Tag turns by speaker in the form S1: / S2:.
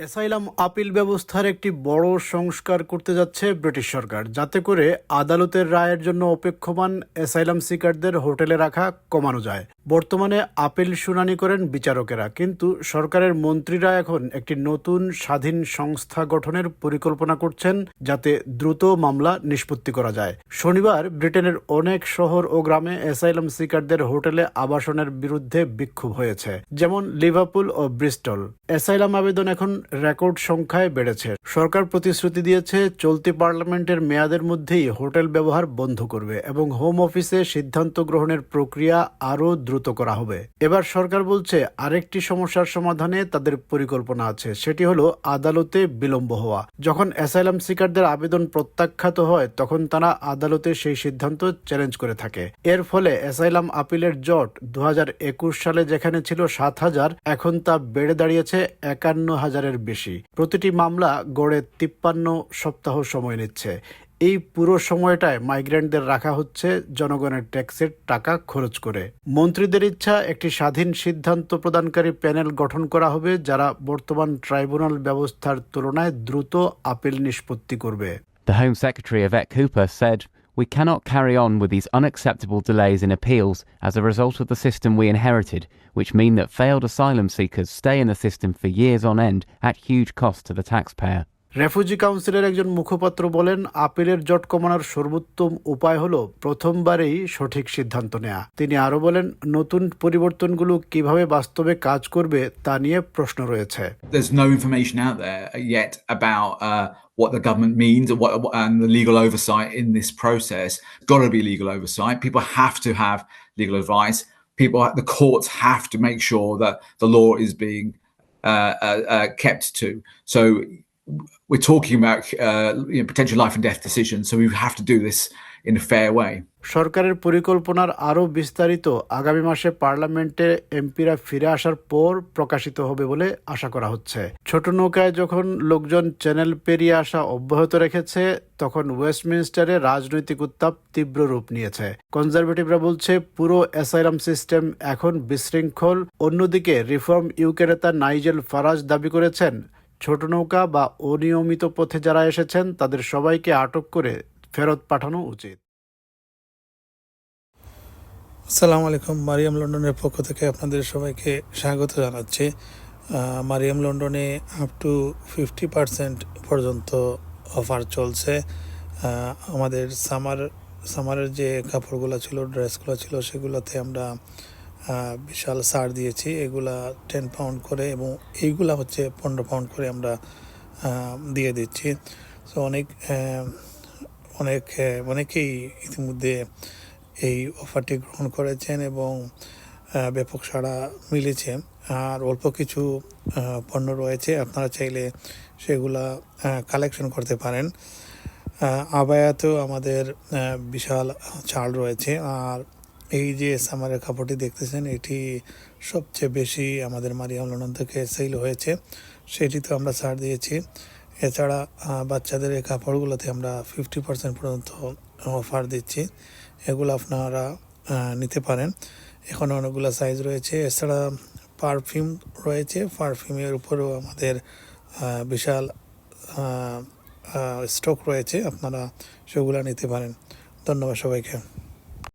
S1: Asylum appeal ব্যবস্থার একটি বড় সংস্কার করতে যাচ্ছে ব্রিটিশ সরকার। যাতে করে আদালতের রায়ের জন্য অপেক্ষমান অ্যাসাইলাম সিকারদের হোটেলে রাখা কমানো যায়। বর্তমানে আপিল শুনানি করেন বিচারকেরা, কিন্তু সরকারের মন্ত্রীরা এখন একটি নতুন স্বাধীন সংস্থা গঠনের পরিকল্পনা করছেন যাতে দ্রুত মামলা নিষ্পত্তি করা যায়। শনিবার ব্রিটেনের অনেক শহর ও গ্রামে অ্যাসাইলাম সিকারদের হোটেলে আবাসনের বিরুদ্ধে বিক্ষোভ হয়েছে, যেমন লিভারপুল ও ব্রিস্টল। অ্যাসাইলাম আবেদন এখন রেকর্ড সংখ্যায় বেড়েছে। সরকার প্রতিশ্রুতি দিয়েছে, চলতি পার্লামেন্টের মেয়াদের মধ্যেই হোটেল ব্যবহার বন্ধ করবে এবং হোম অফিসে সিদ্ধান্ত গ্রহণের প্রক্রিয়া আরও দ্রুত করা হবে। এবার সরকার বলছে, আরেকটি সমস্যার সমাধানে তাদের পরিকল্পনা আছে। সেটি হলো, আদালতে বিলম্ব হওয়া। যখন অ্যাসাইলাম সিকারদের আবেদন প্রত্যাখ্যাত হয়, তখন তারা আদালতে সেই সিদ্ধান্ত চ্যালেঞ্জ করে থাকে। এর ফলে অ্যাসাইলাম আপিলের জট দু হাজার একুশ সালে যেখানে ছিল সাত হাজার, এখন তা বেড়ে দাঁড়িয়েছে একান্ন হাজারের বেশি। প্রতিটি মামলা গড়ে তিপ্পান্ন সপ্তাহ সময় নিচ্ছে। এই পুরো সময়টায় মাইগ্রেন্টদের রাখা হচ্ছে জনগণের ট্যাক্সের টাকা খরচ করে। মন্ত্রীদের ইচ্ছা একটি স্বাধীন সিদ্ধান্ত প্রদানকারী প্যানেল গঠন করা হবে যারা বর্তমান ট্রাইব্যুনাল ব্যবস্থার তুলনায় দ্রুত আপিল নিষ্পত্তি করবে।
S2: The Home Secretary said, We cannot carry on with these unacceptable delays in appeals as a result of the system we inherited, which mean that failed asylum seekers stay in the system for years on end at huge cost to the taxpayer.
S1: Refugee কাউন্সিলের একজন মুখপাত্র বলেন আপিলের জট কমানোর সর্বোত্তম উপায় হলো প্রথমবারেই সঠিক সিদ্ধান্ত নেওয়া তিনি আরও বলেন নতুন পরিবর্তনগুলো কীভাবে বাস্তবে কাজ করবে তা নিয়ে প্রশ্ন রয়েছে
S3: uh, what the government means and, what, and the legal oversight in this process. Got to be legal oversight. People have to have legal advice. People, the courts have to make sure that the law is being uh, uh, uh, kept to. So we're talking about uh, you know, potential life and death decisions. So we have to do this in a fair way.
S1: সরকারের পরিকল্পনার আরও বিস্তারিত আগামী মাসে পার্লামেন্টে এমপিরা ফিরে আসার পর প্রকাশিত হবে বলে আশা করা হচ্ছে ছোট নৌকায় যখন লোকজন চ্যানেল পেরিয়ে আসা অব্যাহত রেখেছে তখন ওয়েস্টমিনস্টারে রাজনৈতিক উত্তাপ তীব্র রূপ নিয়েছে কনজারভেটিভরা বলছে পুরো অ্যাসাইলাম সিস্টেম এখন বিশৃঙ্খল অন্যদিকে রিফর্ম ইউকে নেতা নাইজেল ফারাজ দাবি করেছেন ছোট নৌকা বা অনিয়মিত পথে যারা এসেছেন, তাদের সবাইকে আটক করে ফেরত পাঠানো উচিত।
S4: আসসালামু আলাইকুম। মারিয়াম লন্ডনের পক্ষ থেকে আপনাদের সবাইকে স্বাগত জানাচ্ছি। মারিয়াম লন্ডনে আপ টু ফিফটি পার্সেন্ট পর্যন্ত অফার চলছে। আমাদের সামার সামারের যে কাপড়গুলো ছিল ড্রেসগুলো ছিল, সেগুলোতে আমরা বিশাল সার দিয়েছি। এগুলা টেন পাউন্ড করে এবং এইগুলা হচ্ছে পনেরো পাউন্ড করে আমরা দিয়ে দিচ্ছি। তো অনেক অনেক অনেকেই ইতিমধ্যে এই অফারটি গ্রহণ করেছেন এবং ব্যাপক সাড়া মিলেছে। আর অল্প কিছু পণ্য রয়েছে। আপনারা চাইলে সেগুলা কালেকশন করতে পারেন। আবায়াতেও আমাদের বিশাল ছাড় রয়েছে। আর এই যে সামারের কাপড়টি দেখতেছেন, এটি সবচেয়ে বেশি আমাদের মারিয়াম লন্ডন থেকে সেল হয়েছে। সেটিতে আমরা ছাড় দিয়েছি। এছাড়া বাচ্চাদের এই কাপড়গুলোতে আমরা ফিফটি পার্সেন্ট পর্যন্ত অফার দিচ্ছি। এগুলো আপনারা নিতে পারেন। এখানে অনেকগুলো সাইজ রয়েছে। এছাড়া পারফিউম রয়েছে। পারফিউমের উপরেও আমাদের বিশাল স্টক রয়েছে। আপনারা সেগুলো নিতে পারেন। ধন্যবাদ সবাইকে।